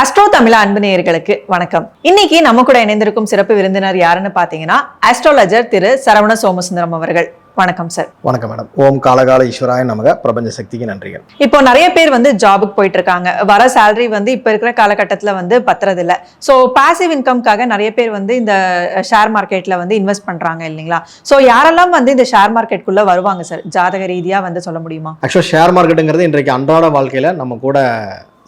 Astro தமிழ அன்பு நேயர்களுக்கு வணக்கம். இன்னைக்கு நம்ம கூட இணைந்திருக்கும் சிறப்பு விருந்தினர் யாருன்னு பாத்தீங்கன்னா அஸ்ட்ராலஜர் திரு சரவண சோமசுந்தரம் அவர்கள். வணக்கம் சார் வணக்கம் மேடம் ஓம் காலகால ஈஸ்வராய நமக. பிரபஞ்ச சக்திக்கு நன்றிகள். இப்போ நிறைய பேர் வந்து ஜாபுக்கு போயிட்டு இருக்காங்க வர சேலரி வந்து இப்ப இருக்கிற காலகட்டத்துல வந்து பத்துறது இல்ல ஸோ பாசிவ் இன்கம்காக நிறைய பேர் வந்து இந்த ஷேர் மார்க்கெட்ல வந்து இன்வெஸ்ட் பண்றாங்க இல்லைங்களா? ஸோ யாரெல்லாம் வந்து இந்த ஷேர் மார்க்கெட்டுக்குள்ள வருவாங்க சார் ஜாதக ரீதியா வந்து சொல்ல முடியுமா? ஆக்சுவலாக ஷேர் மார்க்கெட்டுங்கிறது இன்றைக்கு அன்றாட வாழ்க்கையில் நம்ம கூட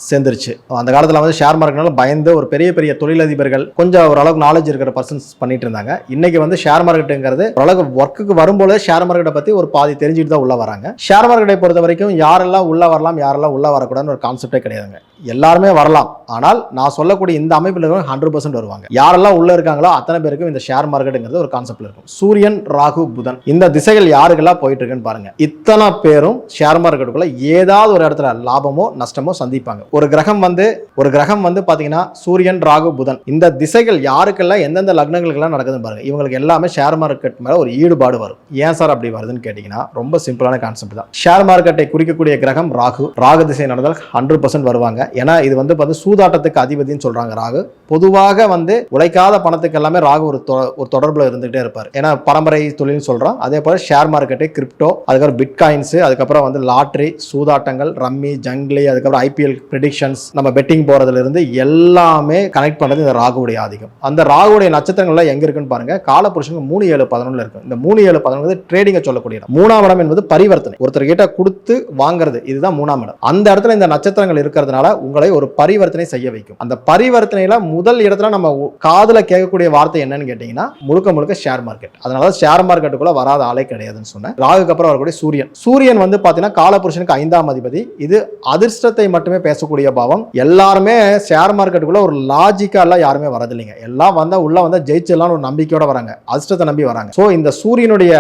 சேர்ந்துருச்சு. அந்த காலத்தில் வந்து ஷேர் மார்க்கெட்னால பயந்து ஒரு பெரிய பெரிய தொழிலதிபர்கள் கொஞ்சம் ஓரளவுக்கு நாலேஜ் இருக்கிற பர்சன்ஸ் பண்ணிட்டு இருந்தாங்க. இன்னைக்கு வந்து ஷேர் மார்க்கெட்டுங்கிறது ஓரளவுக்கு ஒர்க்குக்கு வரும்போது ஷேர் மார்க்கெட்டை பற்றி ஒரு பாதி தெரிஞ்சுட்டு தான் உள்ள வராங்க. ஷேர் மார்க்கெட்டை பொறுத்த வரைக்கும் யாரெல்லாம் உள்ள வரலாம் யாரெல்லாம் உள்ள வரக்கூடாதுன்னு ஒரு கான்செப்டே கிடையாதுங்க. எல்லாருமே வரலாம். ஆனால் நான் சொல்லக்கூடிய இந்த அமைப்பில் இருக்கிறவங்க ஹண்ட்ரட் பர்சன்ட் வருவாங்க. யாரெல்லாம் உள்ள இருக்காங்களோ அத்தனை பேருக்கும் இந்த ஷேர் மார்க்கெட்டுங்கிறது ஒரு கான்செப்ட்ல இருக்கும். சூரியன் ராகு புதன் இந்த திசைகள் யாருக்கெல்லாம் போயிட்டு இருக்குன்னு பாருங்க. இத்தனை பேரும் ஷேர் மார்க்கெட்டுக்குள்ள ஏதாவது ஒரு இடத்துல லாபமோ நஷ்டமோ சந்திப்பாங்க. ஒரு கிரகம் வந்து ஒரு கிரகம் வந்து பாத்தீங்கன்னா சூரியன் ராகு புதன் இந்த திசைகள் யாருக்கெல்லாம் எந்தெந்த லக்னங்களுக்கெல்லாம் நடக்குதுன்னு பாருங்க. இவங்களுக்கு எல்லாமே ஷேர் மார்க்கெட் மேல ஒரு ஈடுபாடு வரும். ஏன் சார் அப்படி வருதுன்னு கேட்டீங்கன்னா ரொம்ப சிம்பிளான கான்செப்ட் தான். ஷேர் மார்க்கெட்டை குறிக்கக்கூடிய கிரகம் ராகு. ராகு திசை நடந்தால் ஹண்ட்ரட் பர்சன்ட் வருவாங்க. ஏன்னா இது வந்து பார்த்து சூதாட்டத்துக்கு அதிபதினு சொல்றாங்க ராகு. பொதுவாக வந்து உழைக்காத பணத்துக்கு எல்லாமே ராகு ஒரு தொ- ஒரு தொடர்பில் இருந்துகிட்டே இருப்பார். ஏன்னா பரம்பரை தொழில்னு சொல்றோம். அதே போல ஷேர் மார்க்கெட்டு கிரிப்டோ அதுக்கப்புறம் பிட்காயின்ஸ் அதுக்கப்புறம் வந்து லாட்ரி சூதாட்டங்கள் ரம்மி ஜங்லி அதுக்கப்புறம் ஐபிஎல் ப்ரிடிக்ஷன்ஸ் நம்ம பெட்டிங் போறதுல இருந்து எல்லாமே கனெக்ட் பண்ணுறது இந்த ராகுடைய ஆதிக்கம். அந்த ராகுடைய நட்சத்திரங்கள்லாம் எங்க இருக்குன்னு பாருங்க. காலபுருஷனுக்கு மூணு ஏழு பதினொன்றுல இருக்கு. இந்த மூணு ஏழு பதினொன்று ட்ரேடிங்கை சொல்லக்கூடிய மூணாம் இடம் என்பது பரிவர்த்தனை. ஒருத்தர் கிட்ட கொடுத்து வாங்குறது இதுதான் மூணாம் இடம். அந்த இடத்துல இந்த நட்சத்திரங்கள் இருக்கிறதுனால உங்களை ஒரு பரிவர்த்தனை செய்ய வைக்கும். அந்த பரிவர்த்தனையில முதல் இடத்துல நம்ம காதில் காதுல கேட்கக்கூடிய வார்த்தை என்னன்னு கேட்டீங்கன்னா முழுக்க முழுக்க ஷேர் மார்க்கெட் அதனால ஷேர் மார்க்கெட்டுக்குள்ள வராத ஆளே கிடையாதுன்னு சொன்னேன். ராகுக்கு அப்புறம் வரக்கூடிய சூரியன். சூரியன் வந்து பாத்தீங்கன்னா காலபுருஷனுக்கு ஐந்தாம் அதிபதி. இது அதிர்ஷ்டத்தை மட்டுமே பேசக்கூடிய பாவம். எல்லாருமே ஷேர் மார்க்கெட்டுக்குள்ள ஒரு லாஜிக்கா எல்லாம் யாருமே வரதில்லைங்க. எல்லாம் வந்தா உள்ள வந்தா ஜெயிச்சிடலாம்னு ஒரு நம்பிக்கையோட வராங்க. அதிர்ஷ்டத்தை நம்பி வராங்க. ஸோ இந்த சூரியனுடைய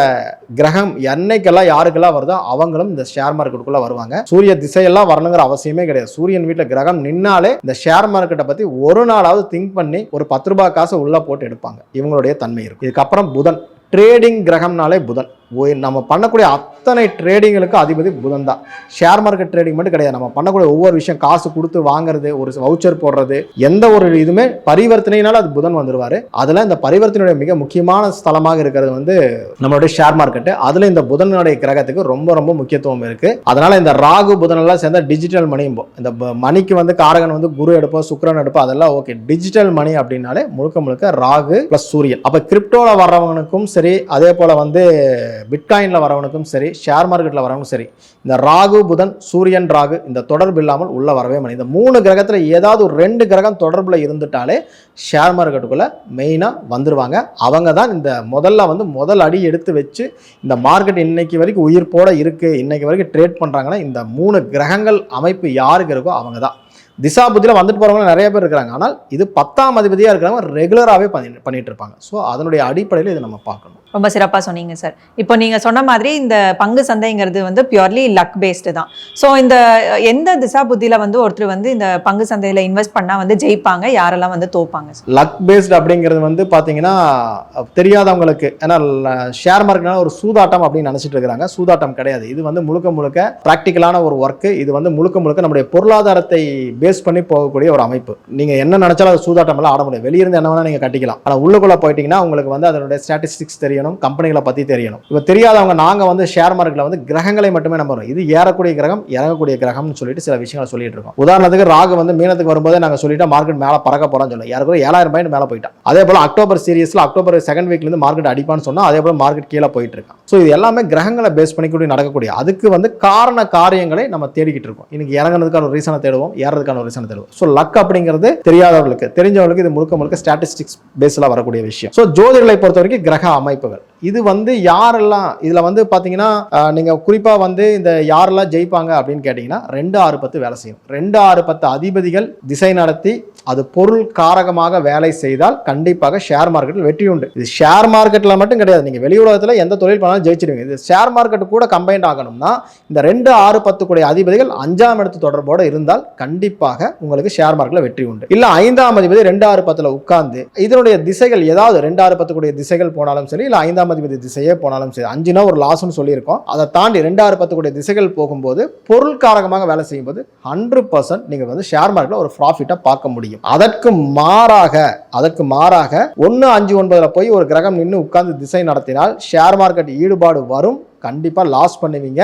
கிரகம் என்னைக்கெல்லாம் யாருக்கெல்லாம் வருதோ அவங்களும் இந்த ஷேர் மார்க்கெட்டுக்குள்ள வருவாங்க. சூரிய திசையெல்லாம் வரணுங்கிற அவசியமே கிடையாது. சூரியன் வீட்டில் கிரகம் நின்னாலே இந்த ஷேர் மார்க்கெட்டை பத்தி ஒரு நாளாவது திங்க் பண்ணி ஒரு பத்து ரூபாய் காசை உள்ள போட்டு எடுப்பாங்க. இவங்களுடைய தன்மை இருக்கும் இதுக்கப்புறம் புதன். ட்ரேடிங் கிரகம்னாலே புதன். நம்ம பண்ணக்கூடிய அத்தனை ட்ரேடிங்களுக்கு அதிபதி புதன் தான். ஷேர் மார்க்கெட் ட்ரேடிங் மட்டும் கிடையாது. நம்ம பண்ணக்கூடிய ஒவ்வொரு விஷயம் காசு கொடுத்து வாங்குறது ஒரு வவுச்சர் போடுறது எந்த ஒரு இதுவுமே பரிவர்த்தனையினால அது புதன் வந்துருவாரு. அதில் இந்த பரிவர்த்தனையுடைய மிக முக்கியமான ஸ்தலமாக இருக்கிறது வந்து நம்மளுடைய ஷேர் மார்க்கெட்டு அதில் இந்த புதனுடைய கிரகத்துக்கு ரொம்ப ரொம்ப முக்கியத்துவம் இருக்கு. அதனால இந்த ராகு புதன் எல்லாம் சேர்ந்தா டிஜிட்டல் மணியும்போம் இந்த மணிக்கு வந்து காரகன் வந்து குரு எடுப்போம் சுக்ரன் எடுப்போம் அதெல்லாம் ஓகே டிஜிட்டல் மணி அப்படின்னாலே முழுக்க முழுக்க ராகு பிளஸ் சூரியன். அப்போ கிரிப்டோவில் வர்றவனுக்கும் சரி அதே போல் வந்து பிட்காயினில் வரவனுக்கும் சரி ஷேர் மார்க்கெட்டில் வரவனுக்கும் சரி இந்த ராகு புதன் சூரியன் ராகு இந்த தொடர்பு இல்லாமல் உள்ளே வரவே மாட்டேங்குது. இந்த மூணு கிரகத்தில் ஏதாவது ஒரு ரெண்டு கிரகம் தொடர்பில் இருந்துட்டாலே ஷேர் மார்க்கெட்டுக்குள்ளே மெயினாக வந்துடுவாங்க அவங்க தான் இந்த முதல்ல வந்து முதல் அடி எடுத்து வச்சு இந்த மார்க்கெட் இன்னைக்கு வரைக்கும் உயிர்ப்போட இருக்குது இன்னைக்கு வரைக்கும் ட்ரேட் பண்ணுறாங்கன்னா இந்த மூணு கிரகங்கள் அமைப்பு யாருக்கு இருக்கோ அவங்க தான் திசா புத்தியில் வந்துட்டு போகிறவங்க நிறைய பேர் இருக்கிறாங்க. ஆனால் இது பத்தாம் அதிபதியாக இருக்கிறவங்க ரெகுலராகவே பண்ணி பண்ணிகிட்டு இருப்பாங்க. ஸோ அதனுடைய அடிப்படையில் இதை நம்ம பார்க்கணும். ரொம்ப சிறப்பாக சொன்னீங்க சார் இப்போ நீங்கள் சொன்ன மாதிரி இந்த பங்கு சந்தைங்கிறது வந்து பியூர்லி லக் பேஸ்டு தான். ஸோ இந்த எந்த திசா புத்தியில் வந்து ஒருத்தர் வந்து இந்த பங்கு சந்தையில் இன்வெஸ்ட் பண்ணால் வந்து ஜெயிப்பாங்க? யாரெல்லாம் வந்து தோப்பாங்க சார் லக் பேஸ்டு அப்படிங்கிறது வந்து பார்த்தீங்கன்னா தெரியாதவங்களுக்கு ஏன்னா ஷேர் மார்க்கெட்னா ஒரு சூதாட்டம் அப்படின்னு நினச்சிட்டு இருக்கிறாங்க. சூதாட்டம் கிடையாது. இது வந்து முழுக்க முழுக்க ப்ராக்டிக்கலான ஒரு ஒர்க்கு இது வந்து முழுக்க முழுக்க நம்முடைய பொருளாதாரத்தை பேஸ் பண்ணி போகக்கூடிய ஒரு அமைப்பு. நீங்கள் என்ன நினச்சாலும் அது சூதாட்டம் எல்லாம் ஆட முடியும் வெளியிருந்து என்ன வேணால் நீங்கள் கட்டிக்கலாம். ஆனால் உள்ளுக்குள்ளே போயிட்டீங்கன்னா உங்களுக்கு வந்து அதனுடைய ஸ்டாட்டிஸ்டிக்ஸ் தெரியும். தெரியணும் கம்பெனிகளை பற்றி தெரியணும். இப்போ தெரியாதவங்க நாங்கள் வந்து ஷேர் மார்க்கெட்டில் வந்து கிரகங்களை மட்டுமே நம்புறோம். இது ஏறக்கூடிய கிரகம் இறங்கக்கூடிய கிரகம்னு சொல்லிட்டு சில விஷயங்களை சொல்லிட்டு இருக்கோம். உதாரணத்துக்கு ராகு வந்து மீனத்துக்கு வரும்போதே நாங்கள் சொல்லிட்டு மார்க்கெட் மேலே பறக்க போகிறோம்னு சொல்லி யாருக்கும் ஏழாயிரம் பாயிண்ட் மேலே போயிட்டான் அதே போல் அக்டோபர் சீரியஸில் அக்டோபர் செகண்ட் வீக்லேருந்து மார்க்கெட் அடிப்பான்னு சொன்னால் அதே போல் மார்க்கெட் கீழே போயிட்டு இருக்கான் ஸோ இது எல்லாமே கிரகங்களை பேஸ் பண்ணிக்கூடிய நடக்கக்கூடிய அதுக்கு வந்து காரண காரியங்களை நம்ம தேடிக்கிட்டு இருக்கோம். இன்னைக்கு இறங்குறதுக்கான ஒரு ரீசனை தேடுவோம் ஏறதுக்கான ஒரு ரீசனை தேடுவோம். ஸோ லக் அப்படிங்கிறது தெரியாதவர்களுக்கு தெரிஞ்சவங்களுக்கு இது முழுக்க முழுக்க ஸ்டாட்டிஸ்டிக்ஸ் பேஸில் வரக்கூடிய விஷயம். ஸோ ஜோதிடலை பொறுத்த வரைக்கும் கிரக அமைப்பு அமைப்புகள் இது வந்து யாரெல்லாம் இதில் வந்து பார்த்தீங்கன்னா நீங்கள் குறிப்பாக வந்து இந்த யாரெல்லாம் ஜெயிப்பாங்க அப்படின்னு கேட்டிங்கன்னா ரெண்டு ஆறு பத்து வேலை செய்யும். ரெண்டு ஆறு பத்து அதிபதிகள் திசை நடத்தி அது பொருள் காரகமாக வேலை செய்தால் கண்டிப்பாக ஷேர் மார்க்கெட்டில் வெற்றி உண்டு. இது ஷேர் மார்க்கெட்டில் மட்டும் கிடையாது. நீங்கள் வெளி உலகத்தில் எந்த தொழில் பண்ணாலும் ஜெயிச்சிடுவீங்க இது ஷேர் மார்க்கெட் கூட கம்பைண்ட் ஆகணும்னா இந்த ரெண்டு ஆறு பத்து கூடிய அதிபதிகள் அஞ்சாம் இடத்து தொடர்போடு இருந்தால் கண்டிப்பாக உங்களுக்கு ஷேர் மார்க்கெட்டில் வெற்றி உண்டு. இல்லை ஐந்தாம் அதிபதி ரெண்டு ஆறு பத்தில் உட்கார்ந்து இதனுடைய திசைகள் ஏதாவது ரெண்டு ஆறு பத்து கூடிய திசைகள் போனாலும் சரி இல்லை ஐந்தாம் அதிபதி திசையே போனாலும் சரி அஞ்சுனா ஒரு லாஸ்னு சொல்லியிருக்கோம். அதை தாண்டி ரெண்டாயிரம் பத்து கூடிய திசைகள் போகும்போது பொருள் காரகமாக வேலை செய்யும்போது ஹண்ட்ரட் பர்சன்ட் நீங்கள் வந்து ஷேர் மார்க்கெட்டில் ஒரு ப்ராஃபிட்டாக பார்க்க முடியும். அதற்கு மாறாக அதற்கு மாறாக ஒன்று அஞ்சு ஒன்பதில் போய் ஒரு கிரகம் நின்று உட்கார்ந்து திசை நடத்தினால் ஷேர் மார்க்கெட் ஈடுபாடு வரும். கண்டிப்பாக லாஸ் பண்ணுவீங்க.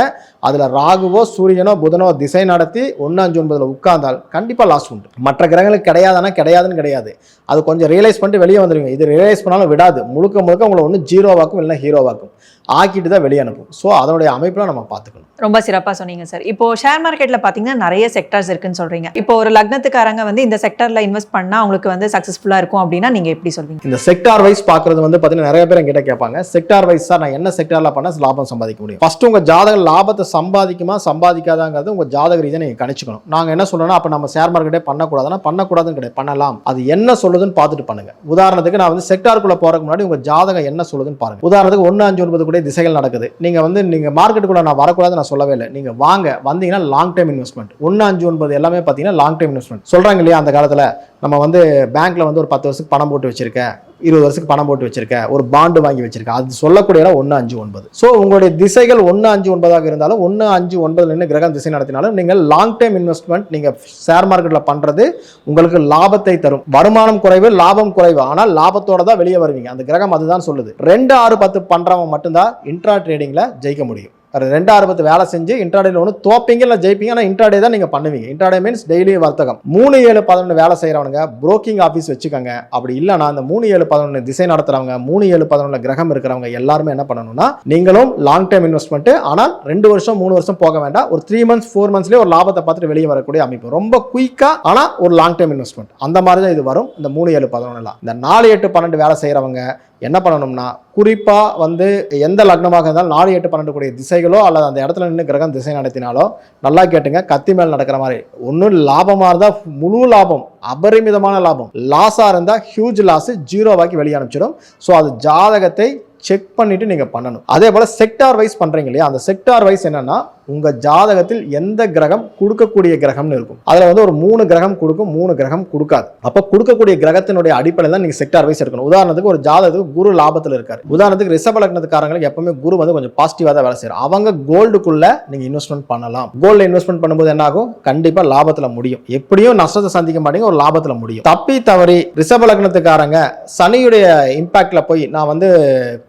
அதில் ராகுவோ சூரியனோ புதனோ திசை நடத்தி ஒன்று அஞ்சு ஒன்பதில் உட்கார்ந்தால் கண்டிப்பாக லாஸ் உண்டு. மற்ற கிரகங்களுக்கு கிடையாதுன்னா கிடையாதுன்னு கிடையாது. அது கொஞ்சம் ரியலைஸ் பண்ணிட்டு வெளியே வந்துடுவீங்க இது ரியலைஸ் பண்ணாலும் விடாது. முழுக்க முழுக்க உங்களை ஒன்று ஜீரோவாக்கும் இல்லைன்னா ஹீரோவாக்கும் ஆக்கிட்டு தான் வெளியே அனுப்பும் ஸோ அதனுடைய அமைப்பில் நம்ம பார்த்துக்கணும். ரொம்ப சிறப்பா சொன்னீங்க சார் இப்போ ஷேர் மார்க்கெட்ல பாத்தீங்கன்னா நிறைய செக்டர்ஸ் இருக்குன்னு சொல்றீங்க. இப்போ ஒரு லக்னத்துக்காரங்க வந்து இந்த செக்டர்ல இன்வெஸ்ட் பண்ணா அவங்களுக்கு வந்து சக்சஸ்ஃபுல்லா இருக்கும் அப்படின்னா நீங்க எப்படி சொல்வீங்க? இந்த செக்டார் வைஸ் பார்க்குறது வந்து பார்த்தீங்கன்னா நிறைய பேர் என்கிட்ட கேட்பாங்க. செக்டார் வைஸ் சார் நான் என்ன செக்டாரில் பண்ணால் லாபம் சம்பாதிக்க முடியும். ஃபர்ஸ்ட் உங்கள் ஜாதக லாபத்தை சம்பாதிக்குமா சம்பாதிக்காதாங்கிறது உங்கள் ஜாதக ரீதியை நீங்கள் கணிச்சுக்கணும். நாங்கள் என்ன சொல்றோம்னா அப்போ நம்ம ஷேர் மார்க்கெட்டே பண்ணக்கூடாதுன்னா பண்ணக்கூடாதுன்னு கிடையாது. பண்ணலாம். அது என்ன சொல்லுதுன்னு பார்த்துட்டு பண்ணுங்க. உதாரணத்துக்கு நான் வந்து செக்டாருக்குள்ள போறதுக்கு முன்னாடி உங்கள் ஜாதகம் என்ன சொல்லுதுன்னு பாருங்க. உதாரணத்துக்கு ஒன்று அஞ்சு ஒன்பது கூட திசைகள் நடக்குது. நீங்கள் வந்து நீங்கள் மார்க்கெட்டுக்குள்ள நான் வரக்கூடாது நான் சொல்லவே இல்லை. நீங்கள் வாங்க வந்தீங்கன்னா லாங் டைம் இன்வெஸ்ட்மெண்ட் ஒன்று அஞ்சு ஒன்பது எல்லாமே பார்த்தீங்கன்னா லாங் டைம் இன்வெஸ்ட்மெண்ட் சொல்கிறாங்க இல்லையா அந்த காலத்தில்? நம்ம வந்து பேங்க்கில் வந்து ஒரு பத்து வருஷத்துக்கு பணம் போட்டு வச்சுருக்கேன் இருபது வருஷத்துக்கு பணம் போட்டு வச்சுருக்கேன் ஒரு பாண்டு வாங்கி வச்சுருக்கேன் அது சொல்லக்கூடிய இடம் ஒன்று அஞ்சு ஒன்பது. ஸோ உங்களுடைய திசைகள் ஒன்று அஞ்சு ஒன்பதாக இருந்தாலும் ஒன்று அஞ்சு ஒன்பதுல நின்று கிரகம் திசை நடத்தினாலும் நீங்கள் லாங் டைம் இன்வெஸ்ட்மெண்ட் நீங்கள் ஷேர் மார்க்கெட்டில் பண்ணுறது உங்களுக்கு லாபத்தை தரும். வருமானம் குறைவு லாபம் குறைவு. ஆனால் லாபத்தோட தான் வெளியே வருவீங்க. அந்த கிரகம் அதுதான் சொல்லுது. ரெண்டு ஆறு பத்து பண்ணுறவங்க மட்டும்தான் இன்ட்ரா ட்ரேடிங்கில் ஜெயிக்க முடியும். ஒரு ரெண்டு பத்து வேலை செஞ்சு இன்ட்ராடேல ஒன்று தோப்பீங்க இல்லை ஜெயிப்பீங்க ஆனால் இன்ட்ராடே தான் நீங்கள் பண்ணுவீங்க. இன்ட்ராடே மீன்ஸ் டெய்லி வர்த்தகம். மூணு ஏழு பதினொன்று வேலை செய்கிறவங்க புரோக்கிங் ஆஃபீஸ் வச்சுக்கோங்க. அப்படி இல்லைனா அந்த மூணு ஏழு பதினொன்று திசை நடத்துறவங்க மூணு ஏழு பதினொன்று கிரகம் இருக்கிறவங்க எல்லாருமே என்ன பண்ணணும்னா நீங்களும் லாங் டைம் இன்வெஸ்ட்மெண்ட் ஆனால் ரெண்டு வருஷம் மூணு வருஷம் போக வேண்டாம். ஒரு த்ரீ மந்த்ஸ் ஃபோர் மந்த்ஸ்லேயே ஒரு லாபத்தை பார்த்துட்டு வெளியே வரக்கூடிய அமைப்பு. ரொம்ப குயிக்காக ஆனால் ஒரு லாங் டைம் இன்வெஸ்ட்மெண்ட் அந்த மாதிரி தான் இது வரும் இந்த மூணு ஏழு பதினொன்றுலாம் இந்த நாலு எட்டு பன்னெண்டு வேலை செய்கிறவங்க என்ன பண்ணணும்னா குறிப்பாக வந்து எந்த லக்னமாக இருந்தாலும் நாலு எட்டு பன்னெண்டு கூடிய திசை திசைகளோ அல்லது அந்த இடத்துல நின்று கிரகம் திசை நடத்தினாலோ நல்லா கேட்டுங்க கத்தி மேல் நடக்கிற மாதிரி. ஒன்றும் லாபமாக இருந்தால் முழு லாபம் அபரிமிதமான லாபம். லாஸாக இருந்தால் ஹியூஜ் லாஸ் ஜீரோவாக்கி வெளியே அனுப்பிச்சிடும். ஸோ அது ஜாதகத்தை செக் பண்ணிட்டு நீங்க பண்ணணும். அதே போல செக்டார் வைஸ் பண்றீங்க இல்லையா அந்த செக்டார் வைஸ் என்னன்னா உங்க ஜாதகத்தில் எந்த கிரகம் கொடுக்கக்கூடிய கிரகம்னு இருக்கும். அதுல வந்து ஒரு மூணு கிரகம் கொடுக்கும் மூணு கிரகம் கொடுக்காது. அப்ப கொடுக்கக்கூடிய கிரகத்தினுடைய அடிப்படையில் தான் நீங்க செக்டார் வைஸ் எடுக்கணும் உதாரணத்துக்கு ஒரு ஜாதகத்துக்கு குரு லாபத்தில் இருக்காரு. உதாரணத்துக்கு ரிஷப லக்னத்துக்காரங்களுக்கு எப்பவுமே குரு வந்து கொஞ்சம் பாசிட்டிவா தான் வேலை செய்யும் அவங்க கோல்டுக்குள்ள நீங்க இன்வெஸ்ட்மெண்ட் பண்ணலாம். கோல்டு இன்வெஸ்ட்மெண்ட் பண்ணும்போது என்ன ஆகும்? கண்டிப்பா லாபத்துல முடியும். எப்படியும் நஷ்டத்தை சந்திக்க மாட்டீங்க ஒரு லாபத்துல முடியும். தப்பி தவறி ரிஷப லக்னத்துக்காரங்க சனியுடைய இம்பாக்ட்ல போய் நான் வந்து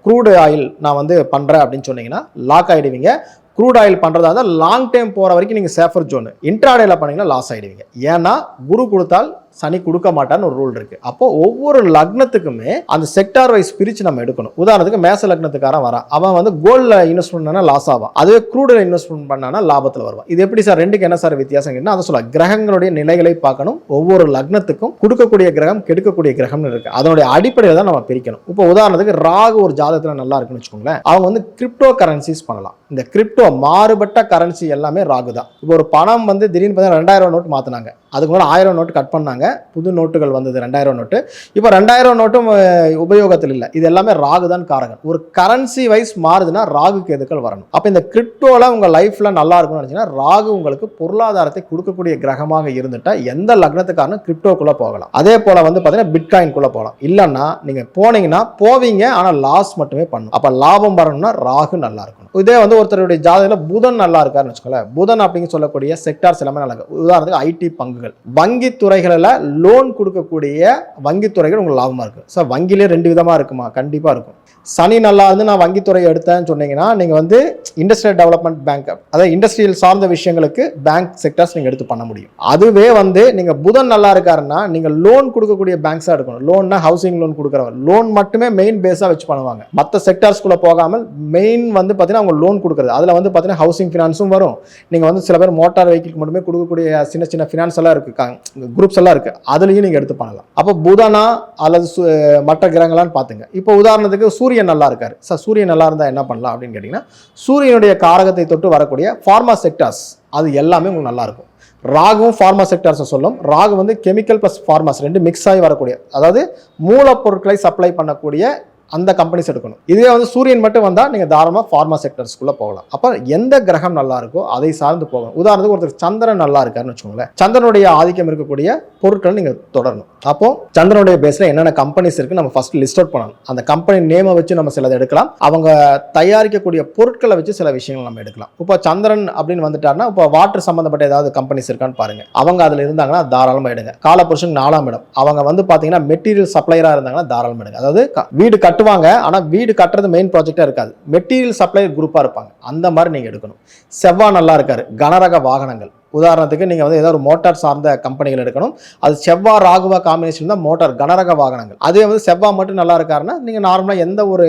க்ரூடு ஆயில் நான் வந்து பண்றேன் அப்படின்னு சொன்னீங்கன்னா லாக் ஆயிடுவீங்க. க்ரூட் ஆயில் பண்ணுறதா இருந்தால் லாங் டைம் போகிற வரைக்கும் நீங்கள் சேஃபர் ஜோனு இன்ட்ராடேல பண்ணிங்கன்னா லாஸ் ஆகிடுவீங்க ஏன்னா குரு கொடுத்தால் சனி கொடுக்க மாட்டான்னு ஒரு ரூல் இருக்குது அப்போ ஒவ்வொரு லக்னத்துக்குமே அந்த செக்டார் வைஸ் பிரித்து நம்ம எடுக்கணும். உதாரணத்துக்கு மேச லக்னத்துக்காரன் வரான். அவன் வந்து கோல்டில் இன்வெஸ்ட் பண்ணா லாஸ் ஆவான். அதுவே க்ரூடில் இன்வெஸ்ட்மெண்ட் பண்ணானா லாபத்தில் வருவான். இது எப்படி சார் ரெண்டுக்கு என்ன சார் வித்தியாசம் கேட்டால் அதை சொல்ல கிரகங்களுடைய நிலைகளை பார்க்கணும். ஒவ்வொரு லக்னத்துக்கும் கொடுக்கக்கூடிய கிரகம் கெடுக்கக்கூடிய கிரகம்னு இருக்குது அதனுடைய அடிப்படையில் தான் நம்ம பிரிக்கணும். இப்போ உதாரணத்துக்கு ராகு ஒரு ஜாதகத்தில் நல்லா இருக்குன்னு வச்சுக்கோங்களேன். அவங்க வந்து கிரிப்டோ கரன்சிஸ் பண்ணலாம். இந்த கிரிப்டோ மாறுபட்ட கரன்சி எல்லாமே ராகு தான் இப்போ ஒரு பணம் வந்து திடீர்னு பார்த்தீங்கன்னா ரெண்டாயிரம் நோட் மாற்றினாங்க அதுக்கு முன்னாடி ஆயிரம் நோட் கட் பண்ணாங்க. புது நோட்டுகள் வந்தது ரெண்டாயிரம் நோட்டு. இப்போ ரெண்டாயிரம் நோட்டும் உபயோகத்தில் இல்லை. இது எல்லாமே ராகு தான் காரகன். ஒரு கரன்சி வைஸ் மாறுதுன்னா ராகு கேதுக்கள் வரணும். அப்போ இந்த கிரிப்டோவில் உங்கள் லைஃப்பில் நல்லா இருக்கும்னு நினச்சிங்கன்னா ராகு உங்களுக்கு பொருளாதாரத்தை கொடுக்கக்கூடிய கிரகமாக இருந்துட்டால் எந்த லக்னத்துக்காரனும் கிரிப்டோக்குள்ளே போகலாம். அதே போல் வந்து பார்த்தீங்கன்னா பிட்காயின்குள்ளே போகலாம். இல்லைன்னா நீங்கள் போனீங்கன்னா போவீங்க ஆனால் லாஸ் மட்டுமே பண்ணும். அப்போ லாபம் வரணும்னா ராகு நல்லாயிருக்கும் இதே வந்து ஒருத்தருடைய ஜாதகத்தில் புதன் நல்லா இருக்காருன்னு வச்சுக்கோங்களேன். புதன் அப்படின்னு சொல்லக்கூடிய செக்டார்ஸ் எல்லாமே நல்லா இருக்கு. உதாரணத்துக்கு ஐடி பங்குகள். வங்கி துறைகளில் லோன் கொடுக்கக்கூடிய வங்கி துறைகள் உங்களுக்கு லாபமாக இருக்குது ஸோ வங்கியிலே ரெண்டு விதமாக இருக்குமா? கண்டிப்பாக இருக்கும். சனி நல்லா இருந்து நான் வங்கித்துறை எடுத்தேன்னு சொன்னீங்கன்னா நீங்கள் வந்து இண்டஸ்ட்ரியல் டெவலப்மெண்ட் பேங்க் அதாவது இண்டஸ்ட்ரியல் சார்ந்த விஷயங்களுக்கு பேங்க் செக்டர்ஸ் நீங்கள் எடுத்து பண்ண முடியும். அதுவே வந்து நீங்கள் புதன் நல்லா இருக்காருன்னா நீங்கள் லோன் கொடுக்கக்கூடிய பேங்க்ஸாக எடுக்கணும். லோன்னா ஹவுசிங் லோன் கொடுக்குறவங்க லோன் மட்டுமே மெயின் பேஸாக வச்சு பண்ணுவாங்க. மற்ற செக்டார்ஸ்குள்ளே போகாமல் மெயின் வந்து பார்த்தீங்கன்னா அவங்க லோன் கொடுக்குறது. அதில் வந்து பார்த்தீங்கன்னா ஹவுசிங் ஃபினான்ஸும் வரும். நீங்கள் வந்து சில பேர் மோட்டார் வெஹிக்கிள் மட்டுமே கொடுக்கக்கூடிய சின்ன சின்ன ஃபினான்ஸ் எல்லாம் இருக்குது குரூப்ஸ் எல்லாம் இருக்குது அதுலேயும் நீங்கள் எடுத்து பண்ணலாம். அப்போ புதனா அல்லது சு- மற்ற கிரகங்களான்னு பார்த்துங்க இப்போ உதாரணத்துக்கு சூரியன் நல்லா இருக்காரு. சார் சூரியன் நல்லா இருந்தால் என்ன பண்ணலாம் அப்படின்னு கேட்டிங்கன்னா சூரியனுடைய காரகத்தை தொட்டு வரக்கூடிய ஃபார்மா செக்டார்ஸ் அது எல்லாமே உங்களுக்கு நல்லா இருக்கும். ராகுவும் ஃபார்மா செக்டார்ஸை சொல்லும். ராகு வந்து கெமிக்கல் ப்ளஸ் ஃபார்மாஸ் ரெண்டு மிக்ஸ் ஆகி வரக்கூடிய அதாவது மூலப்பொருட்களை சப்ளை பண்ணக்கூடிய அந்த கம்பெனிஸ் எடுக்கணும். இதுவே வந்து சூரியன் மட்டும் வந்தால் நீங்கள் தாராளமாக ஃபார்மா செக்டர்ஸ்க்குள்ளே போகலாம். அப்போ எந்த கிரகம் நல்லா இருக்கோ அதை சார்ந்து போகணும். உதாரணத்துக்கு ஒருத்தர் சந்திரன் நல்லா இருக்காருன்னு வச்சுக்கோங்களேன். சந்திரனுடைய ஆதிக்கம் இருக்கக்கூடிய பொருட்கள் நீங்கள் தொடரணும். அப்போ சந்திரனுடைய பேஸில் என்னென்ன கம்பெனிஸ் இருக்கு நம்ம ஃபர்ஸ்ட் லிஸ்ட் அவுட் பண்ணணும். அந்த கம்பெனி நேமை வச்சு நம்ம சிலதை எடுக்கலாம். அவங்க தயாரிக்கக்கூடிய பொருட்களை வச்சு சில விஷயங்கள் நம்ம எடுக்கலாம். இப்போ சந்திரன் அப்படின்னு வந்துட்டாருன்னா இப்போ வாட்டர் சம்மந்தப்பட்ட ஏதாவது கம்பெனிஸ் இருக்கான்னு பாருங்க. அவங்க அதில் இருந்தாங்கன்னா தாராளமாக எடுங்க. காலபுருஷன் நாலாம் இடம். அவங்க வந்து பார்த்தீங்கன்னா மெட்டீரியல் சப்ளையராக இருந்தாங்கன்னா தாராளமாக எடுங்க. அதாவது வீடு கட் கட்டுவாங்க. ஆனால் வீடு கட்டுறது மெயின் ப்ராஜெக்டாக இருக்காது. மெட்டீரியல் சப்ளையர் குரூப்பாக இருப்பாங்க. அந்த மாதிரி நீங்கள் எடுக்கணும். செவ்வாய் நல்லா இருக்காரு. கனரக வாகனங்கள். உதாரணத்துக்கு நீங்கள் வந்து ஏதோ ஒரு மோட்டார் சார்ந்த கம்பெனிகள் எடுக்கணும். அது செவ்வாய் ராகுவா காம்பினேஷன் தான் மோட்டார் கனரக வாகனங்கள். அதே வந்து செவ்வா மட்டும் நல்லா இருக்காருன்னா நீங்கள் நார்மலாக எந்த ஒரு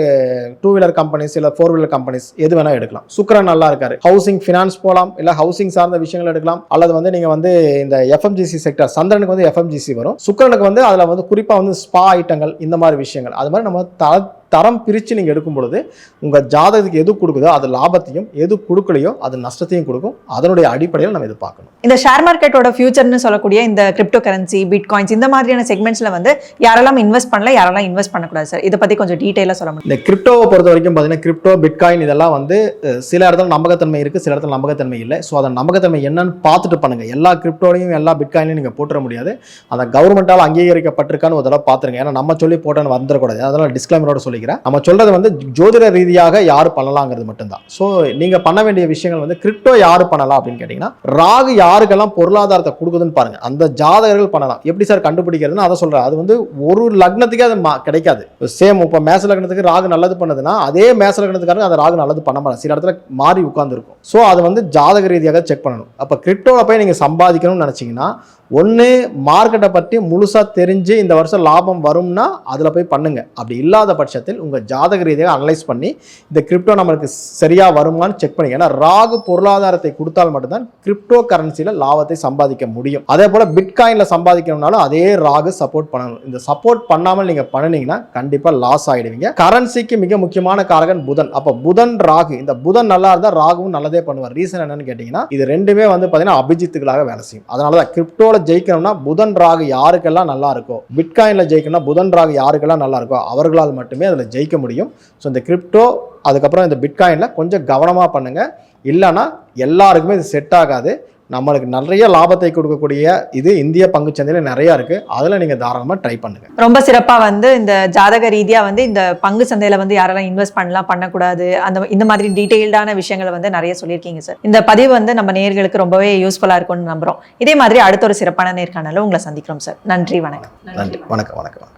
டூ வீலர் கம்பெனிஸ் இல்லை ஃபோர் வீலர் கம்பெனிஸ் எது வேணால் எடுக்கலாம். சுக்கரன் நல்லா இருக்காரு. ஹவுசிங் ஃபினான்ஸ் போகலாம் இல்லை ஹவுசிங் சார்ந்த விஷயங்கள் எடுக்கலாம் அல்லது வந்து நீங்கள் வந்து இந்த எஃப்எம்ஜிசி செக்டர் சந்திரனுக்கு வந்து எஃப்எம்ஜிசி வரும். சுக்கரனுக்கு வந்து அதில் வந்து குறிப்பாக வந்து ஸ்பா ஐட்டங்கள் இந்த மாதிரி விஷயங்கள். அது மாதிரி நம்ம த தரம் பிரித்து நீங்கள் எடுக்கும் பொழுது உங்கள் ஜாதகத்துக்கு எது கொடுக்குதோ அது லாபத்தையும் எது கொடுக்கலையோ அது நஷ்டத்தையும் கொடுக்கும். அதனுடைய அடிப்படையில் நம்ம இது பார்க்கணும். இந்த ஷேர் மார்க்கெட்டோட ஃபியூச்சர்னு சொல்லக்கூடிய இந்த கிரிப்டோ கரன்சி பிட்காயின்ஸ் இந்த மாதிரியான செக்மெண்ட்ஸ்ல வந்து யாரெல்லாம் இன்வெஸ்ட் பண்ணல யாரெல்லாம் இன்வெஸ்ட் பண்ணக்கூடாது சார் இதை பத்தி கொஞ்சம் டீட்டெயிலாக சொல்ல முடியும்? இந்த கிரிப்டோவை பொறுத்த வரைக்கும் பார்த்தீங்கன்னா கிரிப்டோ பிட்காயின் இதெல்லாம் வந்து சில இடத்துல நம்பகத்தன்மை இருக்குது சில இடத்துல நம்பகத்தன்மை இல்லை. ஸோ அதை நம்பகத்தன்மை என்னன்னு பார்த்துட்டு பண்ணுங்க. எல்லா கிரிப்டோலையும் எல்லா பிட்காயினையும் நீங்கள் போட்டுற முடியாது. அந்த கவர்மெண்ட்டால் அங்கீகரிக்கப்பட்டிருக்கான்னு ஒரு தடவை பார்த்துருங்க. ஏன்னா நம்ம சொல்லி போட்டோன்னு வந்துடக்கூடாது. அதெல்லாம் டிஸ்க்ளைமரோட சொல்லிக்கிறேன் நம்ம சொல்றது வந்து ஜோதிட ரீதியாக யார் பண்ணலாங்கிறது மட்டும்தான். ஸோ நீங்க பண்ண வேண்டிய விஷயங்கள் வந்து கிரிப்டோ யார் பண்ணலாம் அப்படின்னு கேட்டீங்கன்னா ராகு யாருக்கெல்லாம் பொருளாதாரத்தை கொடுக்குதுன்னு பாருங்க. அந்த ஜாதகர்கள் பண்ணலாம். எப்படி சார் கண்டுபிடிக்கிறதுன்னு அதை சொல்றேன் அது வந்து ஒரு லக்னத்துக்கே அது கிடைக்காது. சேம் இப்போ மேச லக்னத்துக்கு ராகு நல்லது பண்ணுதுன்னா அதே மேச லக்னத்துக்காரங்க அந்த ராகு நல்லது பண்ண மாட்டாங்க. சில இடத்துல மாறி உட்காந்துருக்கும் ஸோ அது வந்து ஜாதக ரீதியாக செக் பண்ணணும். அப்போ கிரிப்டோவில் போய் நீங்கள் சம்பாதிக்கணும்னு நினச்சிங்கன்னா ஒன்று மார்க்கெட்டை பற்றி முழுசாக தெரிஞ்சு இந்த வருஷம் லாபம் வரும்னா அதில் போய் பண்ணுங்க. அப்படி இல்லாத பட்சத்தில் உங்கள் ஜாதக ரீதியாக அனலைஸ் பண்ணி இந்த கிரிப்டோ நம்மளுக்கு சரியாக வருமான்னு செக் பண்ணி ஏன்னா ராகு பொருளாதாரத்தை கொடுத்தால் மட்டும்தான் கிரிப்டோ கரன்சியில் லாபத்தை சம்பாதிக்க முடியும். அதே போல் பிட்காயினில் சம்பாதிக்கணும்னாலும் அதே ராகு சப்போர்ட் பண்ணணும் இந்த சப்போர்ட் பண்ணாமல் நீங்கள் பண்ணினீங்கன்னா கண்டிப்பாக லாஸ் ஆகிடுவீங்க கரன்சிக்கு மிக முக்கியமான காரகன் புதன். அப்போ புதன் ராகு. இந்த புதன் நல்லா இருந்தால் ராகுவும் நல்லதே பண்ணுவார். ரீசன் என்னன்னு கேட்டிங்கன்னா இது ரெண்டுமே வந்து பார்த்தீங்கன்னா அபிஜித்துகளாக வேலை செய்யும். அதனால தான் கிரிப்டோவில் ஜெயிக்கணும்னா புதன் ராகு யாருக்கெல்லாம் நல்லா இருக்கோ பிட்காயினில் ஜெயிக்கணும்னா புதன் ராகு யாருக்கெல்லாம் நல்லா இருக்கோ அவர்களால் மட்டுமே அதில் ஜெயிக்க முடியும். ஸோ இந்த கிரிப்டோ அதுக்கப்புறம் இந்த பிட்காயினில் கொஞ்சம் கவனமாக பண்ணுங்க. இல்லைன்னா எல்லாருக்குமே இது செட் ஆகாது. நம்மளுக்கு நிறைய லாபத்தை கொடுக்கக்கூடிய இது இந்திய பங்குச்சந்தையில் நிறையா இருக்குது அதில் நீங்கள் தாராளமாக ட்ரை பண்ணுங்க. ரொம்ப சிறப்பா வந்து இந்த ஜாதக ரீதியா வந்து இந்த பங்கு சந்தையில வந்து யாரெல்லாம் இன்வெஸ்ட் பண்ணலாம் பண்ணக்கூடாது அந்த இந்த மாதிரி டீடைல்டான விஷயங்களை வந்து நிறைய சொல்லியிருக்கீங்க சார் இந்த பதிவு வந்து நம்ம நேர்களுக்கு ரொம்பவே யூஸ்ஃபுல்லா இருக்கும்னு நம்புறோம். இதே மாதிரி அடுத்த ஒரு சிறப்பான நேர்காணல உங்களை சந்திக்கிறோம் சார் நன்றி வணக்கம். நன்றி. வணக்கம் வணக்கம்.